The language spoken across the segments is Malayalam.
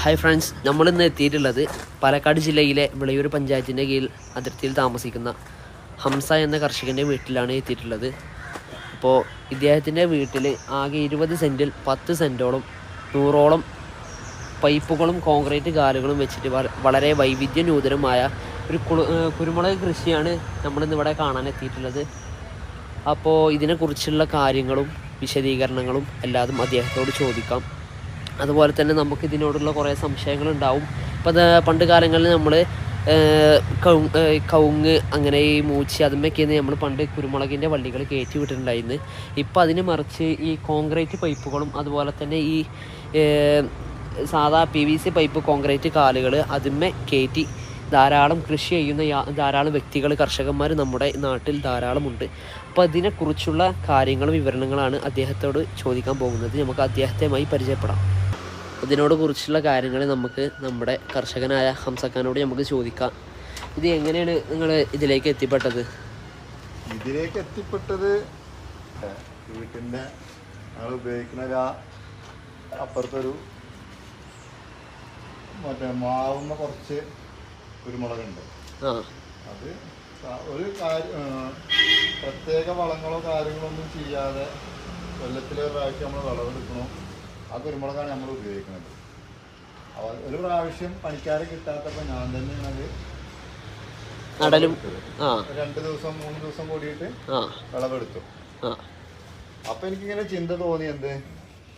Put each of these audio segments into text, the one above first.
ഹായ് ഫ്രണ്ട്സ് നമ്മളിന്ന് എത്തിയിട്ടുള്ളത് പാലക്കാട് ജില്ലയിലെ വിളയൂർ പഞ്ചായത്തിന്റെ കീഴിൽ അതിർത്തിയിൽ താമസിക്കുന്ന ഹംസ എന്ന കർഷകന്റെ വീട്ടിലാണ് എത്തിയിട്ടുള്ളത്. അപ്പോൾ ഇദ്ദേഹത്തിന്റെ വീട്ടിൽ ആകെ ഇരുപത് സെന്റിൽ പത്ത് സെന്റോളം നൂറോളം പൈപ്പുകളും കോൺക്രീറ്റ് കാലുകളും വെച്ചിട്ട് വളരെ വൈവിധ്യ വൈവിധ്യനൂതനമായ ഒരു കുരുമുളക് കൃഷിയാണ് നമ്മളിന്ന് ഇവിടെ കാണാൻ എത്തിയിട്ടുള്ളത്. അപ്പോൾ ഇതിനെക്കുറിച്ചുള്ള കാര്യങ്ങളും വിശദീകരണങ്ങളും എല്ലാതും അദ്ദേഹത്തോട് ചോദിക്കാം. അതുപോലെ തന്നെ നമുക്ക് ഇതിനോടുള്ള കുറേ സംശയങ്ങളുണ്ടാവും. ഇപ്പം പണ്ട് കാലങ്ങളിൽ നമ്മൾ കവുങ്ങ് അങ്ങനെ ഈ മൂച്ചി അതുമൊക്കെയാണ് നമ്മൾ പണ്ട് കുരുമുളകിന്റെ വള്ളികൾ കയറ്റി വിട്ടിട്ടുണ്ടായിരുന്നു. ഇപ്പം അതിന് മറിച്ച് ഈ കോൺക്രീറ്റ് പൈപ്പുകളും അതുപോലെ തന്നെ ഈ സാധാ P V C pipe concrete കാലുകൾ അതിന്മേ കയറ്റി ധാരാളം കൃഷി ചെയ്യുന്ന ധാരാളം വ്യക്തികൾ കർഷകന്മാർ നമ്മുടെ നാട്ടിൽ ധാരാളമുണ്ട്. അപ്പോൾ അതിനെക്കുറിച്ചുള്ള കാര്യങ്ങളും വിവരണങ്ങളാണ് അദ്ദേഹത്തോട് ചോദിക്കാൻ പോകുന്നത്. നമുക്ക് അദ്ദേഹത്തെയുമായി പരിചയപ്പെടാം. ഇതിനോട് കുറിച്ചുള്ള കാര്യങ്ങൾ നമുക്ക് നമ്മുടെ കർഷകനായ ഹംസക്കാനോട് നമുക്ക് ചോദിക്കാം. ഇത് എങ്ങനെയാണ് നിങ്ങൾ ഇതിലേക്ക് എത്തിപ്പെട്ടത്? ഇതിലേക്ക് എത്തിപ്പെട്ടത് വീട്ടിന്റെ ഞങ്ങൾ ഉപയോഗിക്കുന്ന ഒരു അപ്പുറത്തൊരു മറ്റേ മാവുന്ന കുറച്ച് കുരുമുളകുണ്ട് അത് ഒരു കാര്യം പ്രത്യേക വളങ്ങളോ കാര്യങ്ങളോ ഒന്നും ചെയ്യാതെ കൊല്ലത്തിലെ പ്രാവശ്യം നമ്മൾ വിളവെടുക്കണോ. ആ കുരുമുളകാണ് നമ്മൾ ഉപയോഗിക്കുന്നത്. അവ ഒരു പ്രാവശ്യം പണിക്കാരെ കിട്ടാത്തപ്പോൾ ഞാൻ തന്നെയാണ് അത് നടലും രണ്ട് ദിവസം മൂന്ന് ദിവസം കൂടിയിട്ട് വിളവെടുത്തു. അപ്പൊ എനിക്കിങ്ങനെ ചിന്ത തോന്നി എന്ത്?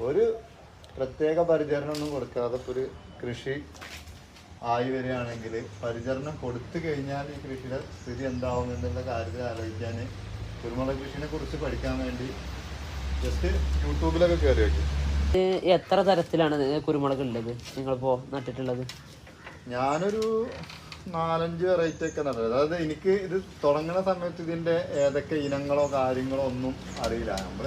ഒരു പ്രത്യേക പരിചരണം ഒന്നും കൊടുക്കാതെ ഒരു കൃഷി ആയി വരികയാണെങ്കിൽ പരിചരണം കൊടുത്തു കഴിഞ്ഞാൽ ഈ കൃഷിയുടെ സ്ഥിതി എന്താവും എന്നുള്ള കാര്യത്തിൽ ആലോചിക്കാൻ കുരുമുളക് കൃഷിനെ കുറിച്ച് പഠിക്കാൻ വേണ്ടി ജസ്റ്റ് യൂട്യൂബിലൊക്കെ കയറി ഇത് എത്ര തരത്തിലാണ് കുരുമുളക് ഉള്ളത്? നിങ്ങളിപ്പോൾ നട്ടിട്ടുള്ളത്? ഞാനൊരു നാലഞ്ച് വെറൈറ്റി ഒക്കെ നട്ടത് അതായത് എനിക്ക് ഇത് തുടങ്ങുന്ന സമയത്ത് ഇതിന്റെ ഏതൊക്കെ ഇനങ്ങളോ കാര്യങ്ങളോ ഒന്നും അറിയില്ല. നമ്മൾ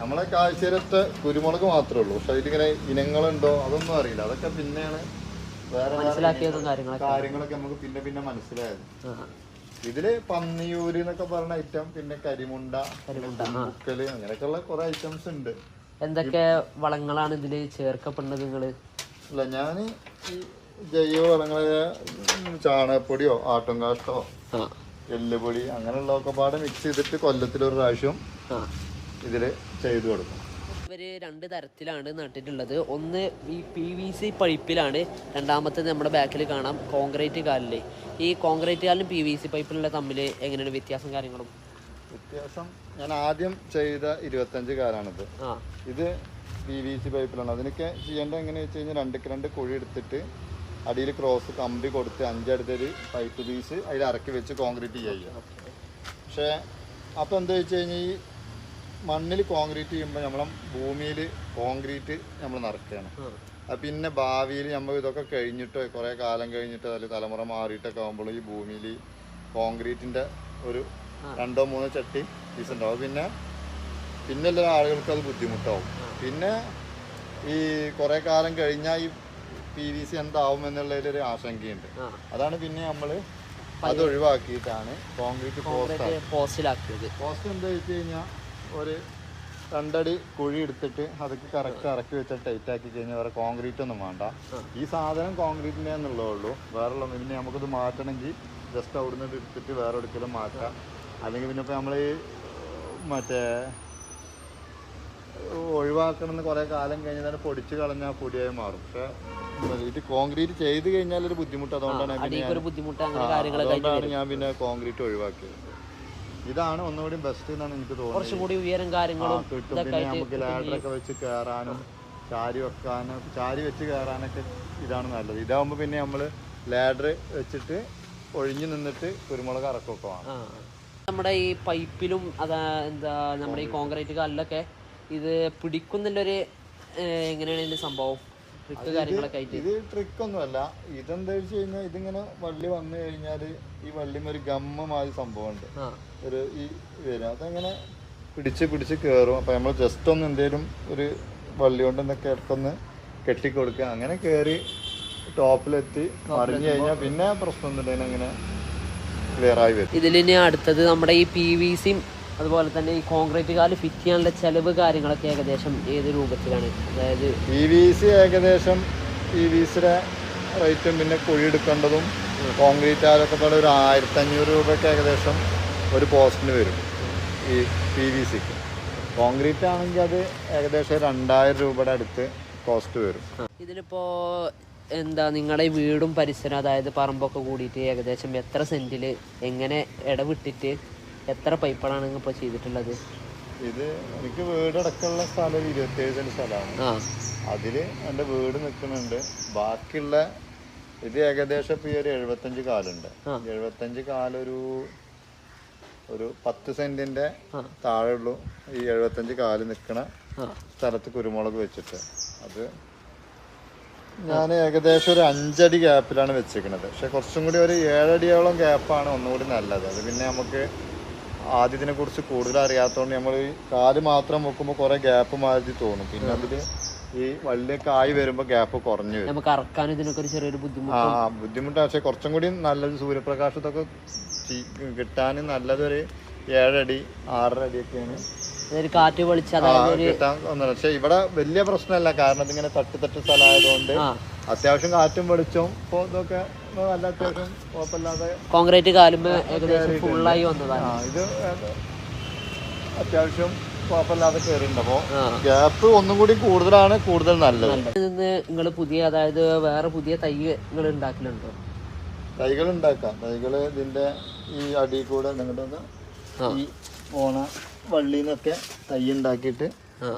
നമ്മളെ കാഴ്ചയിലത്തെ കുരുമുളക് മാത്രമേ ഉള്ളൂ. പക്ഷെ അതിലിങ്ങനെ ഇനങ്ങളുണ്ടോ അതൊന്നും അറിയില്ല. അതൊക്കെ പിന്നെയാണ് വേറെ കാര്യങ്ങളൊക്കെ. നമുക്ക് പിന്നെ പിന്നെ മനസ്സിലായത്. ഇതിൽ പന്നിയൂര് എന്നൊക്കെ പറഞ്ഞ ഐറ്റം പിന്നെ കരിമുണ്ട കരിമുണ്ട. മുക്കൽ അങ്ങനെയൊക്കെയുള്ള കുറെ ഐറ്റംസ് ഉണ്ട്. എന്തൊക്കെ വളങ്ങളാണ് ഇതിൽ ചേർക്കപ്പെടുന്നത് നിങ്ങൾ അല്ല ഞാൻ ജൈവ വളങ്ങളെ ചാണകപ്പൊടിയോ ആട്ടുംകാഷ്ടോ കാഷ്ടോ എല്ലുപൊടി അങ്ങനെയുള്ളതൊക്കെ പാടെ മിക്സ് ചെയ്തിട്ട് കൊല്ലത്തിലൊരു പ്രാവശ്യം ആ. ഇതിൽ ചെയ്തു കൊടുക്കും. ഇവർ രണ്ട് തരത്തിലാണ് നട്ടിട്ടുള്ളത്. ഒന്ന് ഈ പി വി സി പൈപ്പിലാണ് രണ്ടാമത്തേത് നമ്മുടെ ബാക്കിൽ കാണാം കോൺക്രീറ്റ് കാലിലെ. ഈ കോൺക്രീറ്റ് കാലിലും പി വി സി പൈപ്പിലുള്ള തമ്മിൽ എങ്ങനെയാണ് വ്യത്യാസം കാര്യങ്ങളും? വ്യത്യാസം ഞാൻ ആദ്യം ചെയ്ത ഇരുപത്തഞ്ച് കാലാണിത്. ഇത് പി വി സി പൈപ്പിലാണ് അതിനൊക്കെ ചെയ്യേണ്ടത് എങ്ങനെ വെച്ച് കഴിഞ്ഞാൽ രണ്ടക്ക് രണ്ട് കുഴി എടുത്തിട്ട് അടിയിൽ ക്രോസ് കമ്പി കൊടുത്ത് അഞ്ചടുത്തൊരു പൈപ്പ് പീസ് അതിൽ ഇറക്കി വെച്ച് കോൺക്രീറ്റ് ചെയ്യുക പക്ഷേ അപ്പോൾ എന്താ വെച്ച് കഴിഞ്ഞാൽ ഈ മണ്ണിൽ കോൺക്രീറ്റ് ചെയ്യുമ്പോൾ നമ്മളെ ഭൂമിയിൽ കോൺക്രീറ്റ് നമ്മൾ നിറക്കുകയാണ് അപ്പം പിന്നെ ഭാവിയിൽ നമ്മൾ ഇതൊക്കെ കഴിഞ്ഞിട്ട് കുറേ കാലം കഴിഞ്ഞിട്ട് അതിൽ തലമുറ മാറിയിട്ടൊക്കെ ആകുമ്പോൾ ഈ ഭൂമിയിൽ കോൺക്രീറ്റിന്റെ ഒരു രണ്ടോ മൂന്നോ ചട്ടി പീസ് ഉണ്ടാവും പിന്നെ പിന്നെ എല്ലാ ആളുകൾക്ക് അത് ബുദ്ധിമുട്ടാവും. പിന്നെ ഈ കുറേ കാലം കഴിഞ്ഞാൽ ഈ പി വി സി എന്താവും എന്നുള്ളതിലൊരു ആശങ്കയുണ്ട്. അതാണ് പിന്നെ നമ്മൾ അത് ഒഴിവാക്കിയിട്ടാണ് കോൺക്രീറ്റ് പോസ്റ്റ് പോസ്റ്റിലാക്കിയത്. പോസ്റ്റ് എന്താ വെച്ച് കഴിഞ്ഞാൽ ഒരു രണ്ടടി കുഴി എടുത്തിട്ട് അതൊക്കെ കറക്റ്റ് ഇറക്കി വെച്ച് ടൈറ്റ് ആക്കി കഴിഞ്ഞാൽ വേറെ കോൺക്രീറ്റ് ഒന്നും വേണ്ട. ഈ സാധനം കോൺക്രീറ്റിന്റെ എന്നുള്ളേ ഉള്ളൂ. വേറെ പിന്നെ നമുക്കിത് മാറ്റണമെങ്കിൽ ജസ്റ്റ് അവിടുന്ന് എടുത്തിട്ട് വേറെ എടുക്കലും മാറ്റാം. അല്ലെങ്കിൽ പിന്നെ ഇപ്പോൾ നമ്മൾ ഈ മറ്റേ ഒഴിവാക്കണമെന്ന് കുറേ കാലം കഴിഞ്ഞാൽ പൊടിച്ച് കളഞ്ഞാൽ പൊടിയായി മാറും. പക്ഷേ ഇത് കോൺക്രീറ്റ് ചെയ്ത് കഴിഞ്ഞാൽ ഒരു ബുദ്ധിമുട്ട് അതുകൊണ്ടാണ് അതുകൊണ്ടാണ് ഞാൻ പിന്നെ കോൺക്രീറ്റ് ഒഴിവാക്കിയത്. ഇതാണ് ഒന്നുകൂടി ബെസ്റ്റ് എന്നാണ് എനിക്ക് തോന്നുന്നത് കുറച്ചും കൂടി ഉയരം കാര്യങ്ങളും പിന്നെ നമുക്ക് ലാഡറൊക്കെ വെച്ച് കയറാനും ചാരി വെക്കാനും ചാരി വെച്ച് കയറാനൊക്കെ ഇതാണ് നല്ലത്. ഇതാകുമ്പോൾ പിന്നെ നമ്മൾ ലാഡർ വെച്ചിട്ട് ഒഴിഞ്ഞു നിന്നിട്ട് കുരുമുളക് ഇറക്കൊക്കെ വേണം. നമ്മുടെ ഈ പൈപ്പിലും അതാ എന്താ നമ്മുടെ ഈ കോൺക്രീറ്റ് കല്ലൊക്കെ ഇത് പിടിക്കുന്നുള്ളൊരു എങ്ങനെയാണ് ഇതിന്റെ സംഭവം? ട്രിക്ക് കാര്യങ്ങളൊക്കെ ആയിട്ട്. ഇത് ട്രിക്ക് ഒന്നുമല്ല. ഇതെന്താ വെച്ച് കഴിഞ്ഞാൽ ഇതിങ്ങനെ വള്ളി വന്നു കഴിഞ്ഞാൽ ഈ വള്ളിമ ഒരു ഗമ്മമായ സംഭവമുണ്ട്. ഒരു ഈ വരും. അതങ്ങനെ പിടിച്ച് പിടിച്ച് കയറും അപ്പൊ നമ്മൾ ജസ്റ്റ് ഒന്ന് എന്തേലും ഒരു വള്ളി കൊണ്ട് എന്തൊക്കെ ഇടക്കൊന്ന് കെട്ടിക്കൊടുക്കുക. അങ്ങനെ കയറി ടോപ്പിലെത്തി മറിഞ്ഞു കഴിഞ്ഞാൽ പിന്നെ പ്രശ്നമൊന്നുമില്ല. അങ്ങനെ ക്ലിയർ ആയി വരും. ഇതിലിനി അടുത്തത് നമ്മുടെ ഈ പി വി സിയും അതുപോലെ തന്നെ ഈ കോൺക്രീറ്റ് കാൽ ഫിറ്റ് ചെയ്യാനുള്ള ചെലവ് കാര്യങ്ങളൊക്കെ ഏകദേശം ഏത് രൂപത്തിലാണ്? അതായത് പി വി സി ഏകദേശം പി വി സിയുടെ റേറ്റും പിന്നെ കുഴി എടുക്കേണ്ടതും കോൺക്രീറ്റ് കാലൊക്കെ പാടെ ഒരു ആയിരത്തി അഞ്ഞൂറ് രൂപയ്ക്ക് ഏകദേശം ഒരു പോസ്റ്റിന് വരും ഈ പി വി സിക്ക് കോൺക്രീറ്റ് ആണെങ്കിൽ അത് ഏകദേശം രണ്ടായിരം രൂപയുടെ അടുത്ത് കോസ്റ്റ് വരും. ഇതിലിപ്പോ എന്താ നിങ്ങളുടെ വീടും പരിസരം അതായത് പറമ്പൊക്കെ കൂടിയിട്ട് ഏകദേശം എത്ര സെന്റിൽ എങ്ങനെ ഇടവിട്ടിട്ട് എത്ര പൈപ്പുകളാണ് ഇപ്പൊ ഇപ്പോൾ ചെയ്തിട്ടുള്ളത്? ഇത് എനിക്ക് വീട് അടക്കമുള്ള സ്ഥലം ഇരുപത്തിയേഴ് ഇരുപത്തേഴ് സെന്റ് സ്ഥലമാണ്. ആ. അതിൽ എന്റെ വീട് നിൽക്കുന്നുണ്ട്. ബാക്കിയുള്ള ഇത് ഏകദേശം ഇപ്പോൾ ഈ ഒരു എഴുപത്തഞ്ച് കാലുണ്ട്. എഴുപത്തഞ്ച് കാലൊരു ഒരു പത്ത് സെന്റിന്റെ ആ. താഴെ ഉള്ളൂ ഈ എഴുപത്തഞ്ച് കാൽ നിൽക്കണ സ്ഥലത്ത് കുരുമുളക് വെച്ചിട്ട്. അത് ഞാൻ ഏകദേശം ഒരു അഞ്ചടി ഗ്യാപ്പിലാണ് വെച്ചിരിക്കുന്നത് പക്ഷെ കുറച്ചും കൂടി ഒരു ഏഴടിയോളം ഗ്യാപ്പാണ് ഒന്നുകൂടി നല്ലത്. അത് പിന്നെ നമുക്ക് ആദ്യത്തിനെ കുറിച്ച് കൂടുതൽ അറിയാത്തതുകൊണ്ട് നമ്മൾ ഈ കാൽ മാത്രം വെക്കുമ്പോൾ കുറെ ഗ്യാപ്പ് മാറി തോന്നും. പിന്നെ അതിൽ ഈ വലിയ കായ് വരുമ്പോൾ ഗ്യാപ്പ് കുറഞ്ഞു വരും. നമുക്ക് അറക്കാൻ ഇതിനൊക്കെ ഒരു ചെറിയൊരു ബുദ്ധിമുട്ട്. ആ ബുദ്ധിമുട്ടാണ് പക്ഷെ കുറച്ചും കൂടി നല്ലത് സൂര്യപ്രകാശത്തൊക്കെ കിട്ടാൻ നല്ലതൊരു ഏഴടി ആറര അടിയൊക്കെയാണ് കാറ്റ് ഒരു കിട്ടാൻ ഒന്നുമില്ല പക്ഷെ ഇവിടെ വലിയ പ്രശ്നമല്ല. കാരണം ഇതിങ്ങനെ തട്ട് തട്ട് സ്ഥലമായതുകൊണ്ട് അത്യാവശ്യം കാറ്റും വെളിച്ചവും ഇപ്പൊ ഇതൊക്കെ നല്ല അത്യാവശ്യം കുഴപ്പമില്ലാതെ കോൺക്രീറ്റ് കാലുമ്പോ ഏകദേശം ഫുള്ളായി വന്നതാണ്. ഇത് അത്യാവശ്യം കുഴപ്പമില്ലാതെ കയറിയിട്ടുണ്ട് അപ്പോൾ ഗ്യാപ്പ് ഒന്നും കൂടി കൂടുതലാണ് കൂടുതൽ നല്ലത്. നിന്ന് നിങ്ങൾ പുതിയ അതായത് വേറെ പുതിയ തൈകൾ ഉണ്ടാക്കലുണ്ടോ? തൈകൾ ഉണ്ടാക്കാം. തൈകൾ ഇതിന്റെ ഈ അടി കൂടെ നിങ്ങളുടെ ആ. പോണ വള്ളിന്നൊക്കെ തൈ ഉണ്ടാക്കിയിട്ട്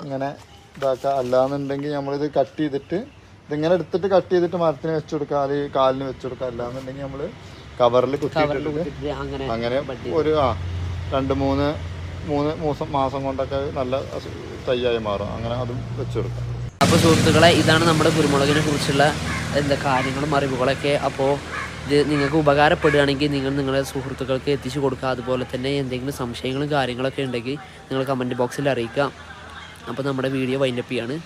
ഇങ്ങനെ ഇതാക്കുക അല്ലാന്നുണ്ടെങ്കിൽ നമ്മളിത് കട്ട് ചെയ്തിട്ട് ഇതിങ്ങനെ എടുത്തിട്ട് കട്ട് ചെയ്തിട്ട് മരത്തിന് വെച്ചു കൊടുക്കാം. അല്ലെങ്കിൽ കാലിന് വെച്ചു കൊടുക്കാം. അല്ലാന്നുണ്ടെങ്കിൽ നമ്മൾ കവറിൽ കുത്തിയിട്ടിട്ട് അങ്ങനെ ഒരു ആ രണ്ട് മൂന്ന് മൂന്ന് മൂസം മാസം കൊണ്ടൊക്കെ നല്ല തയ്യായി തൈയായി മാറും. അങ്ങനെ അതും വെച്ചു കൊടുക്കാം. അപ്പോൾ സുഹൃത്തുക്കളെ ഇതാണ് നമ്മുടെ കുരുമുളകിനെ കുറിച്ചുള്ള എന്താ കാര്യങ്ങളും അറിവുകളൊക്കെ. അപ്പോൾ ഇത് നിങ്ങൾക്ക് ഉപകാരപ്പെടുകയാണെങ്കിൽ നിങ്ങൾ നിങ്ങളുടെ സുഹൃത്തുക്കൾക്ക് എത്തിച്ചു കൊടുക്കുക. അതുപോലെ തന്നെ എന്തെങ്കിലും സംശയങ്ങളും കാര്യങ്ങളൊക്കെ ഉണ്ടെങ്കിൽ നിങ്ങൾ കമന്റ് ബോക്സിൽ അറിയിക്കുക. അപ്പോൾ നമ്മുടെ വീഡിയോ വൈൻഡപ്പ് ചെയ്യാണ്.